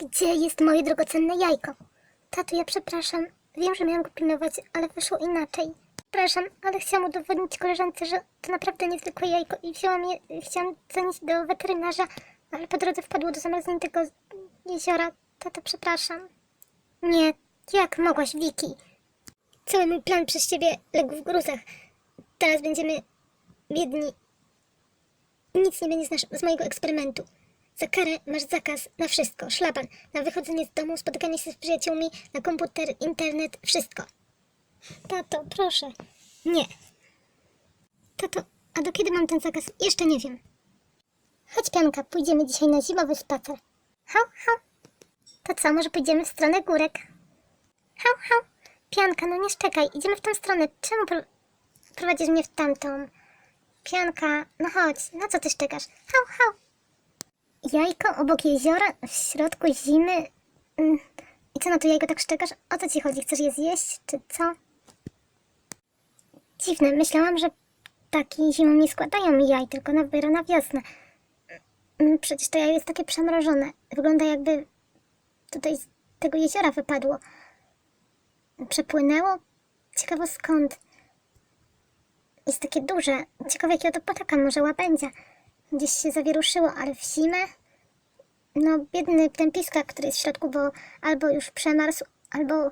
Gdzie jest moje drogocenne jajko? Tato, ja przepraszam. Wiem, że miałam go pilnować, ale wyszło inaczej. Przepraszam, ale chciałam udowodnić koleżance, że to naprawdę niezwykłe jajko i wzięłam je, chciałam zanieść do weterynarza, ale po drodze wpadło do zamarzniętego jeziora. Tato, przepraszam. Nie, jak mogłaś, Wiki? Cały mój plan przez ciebie legł w gruzach. Teraz będziemy biedni. Nic nie będzie z, z mojego eksperymentu. Za karę masz zakaz na wszystko. Szlaban, na wychodzenie z domu, spotykanie się z przyjaciółmi, na komputer, internet, wszystko. Tato, proszę. Nie. Tato, a do kiedy mam ten zakaz? Jeszcze nie wiem. Chodź, Pianka, pójdziemy dzisiaj na zimowy spacer. Hał, hał. To co, może pójdziemy w stronę górek? Hał, hał. Pianka, no nie szczekaj, idziemy w tą stronę. Czemu pro- prowadzisz mnie w tamtą? Pianka, no chodź, na co ty szczekasz? Hał, hał. Jajko obok jeziora, w środku zimy. Mm. I co na to jajko tak szczekasz? O co ci chodzi? Chcesz je zjeść, czy co? Dziwne, myślałam, że ptaki zimą nie składają jaj, tylko dopiero na wiosnę. Mm, Przecież to jajo jest takie przemrożone. Wygląda jakby tutaj z tego jeziora wypadło. Przepłynęło? Ciekawo skąd. Jest takie duże. Ciekawe jakiego to ptaka, może łabędzia. Gdzieś się zawieruszyło, ale w zimę? No, biedny ten piskak, który jest w środku, bo albo już przemarzł, albo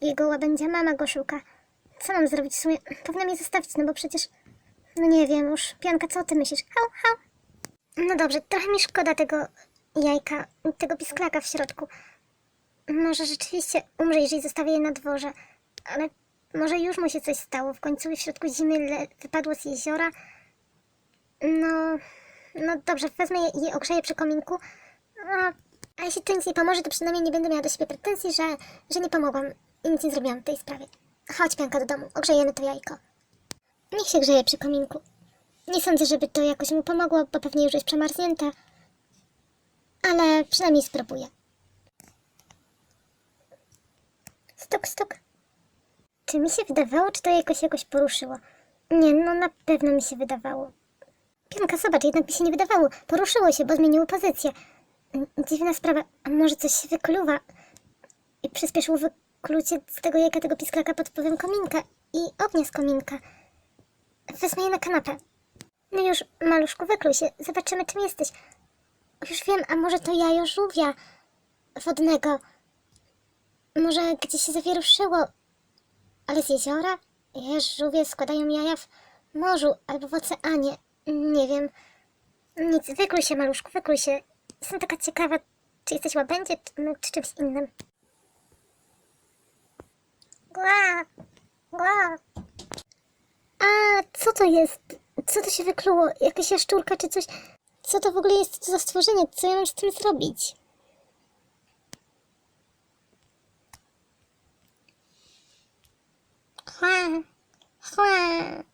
jego łabędzia mama go szuka. Co mam zrobić w sumie? Powinna mnie zostawić, no bo przecież... No nie wiem już. Pianka, co ty myślisz? Hał, hał. No dobrze, trochę mi szkoda tego jajka, tego pisklaka w środku. Może rzeczywiście umrze, jeżeli zostawię je na dworze, ale może już mu się coś stało. W końcu w środku zimy wypadło z jeziora. No, no dobrze, wezmę je i ogrzeję przy kominku. A, a jeśli to nic nie pomoże, to przynajmniej nie będę miała do siebie pretensji, że, że nie pomogłam i nic nie zrobiłam w tej sprawie. Chodź, Pianka, do domu, ogrzejemy to jajko. Niech się grzeje przy kominku. Nie sądzę, żeby to jakoś mu pomogło, bo pewnie już jest przemarznięte. Ale przynajmniej spróbuję. Stuk, stuk. Czy mi się wydawało, czy to jakoś jakoś poruszyło? Nie, no na pewno mi się wydawało. Pianka, zobacz, jednak mi się nie wydawało. Poruszyło się, bo zmieniło pozycję. Dziwna sprawa. A może coś się wykluwa i przyspieszyło wyklucie z tego jajka tego pisklaka pod wpływem kominka i ognia z kominka. Wezmę je na kanapę. No już, maluszku, wykluj się. Zobaczymy, czym jesteś. Już wiem, a może to jajo żółwia wodnego. Może gdzieś się zawieruszyło. Ale z jeziora? Żółwie składają jaja w morzu albo w oceanie. Nie wiem. Nic, wykluj się, maluszku, wykluj się. Jestem taka ciekawa, czy jesteś łabędzie, czy, no, czy czymś innym. Gła! Gła! A, co to jest? Co to się wykluło? Jakaś jaszczurka czy coś? Co to w ogóle jest za stworzenie? Co ja mam z tym zrobić? Chła! Chła!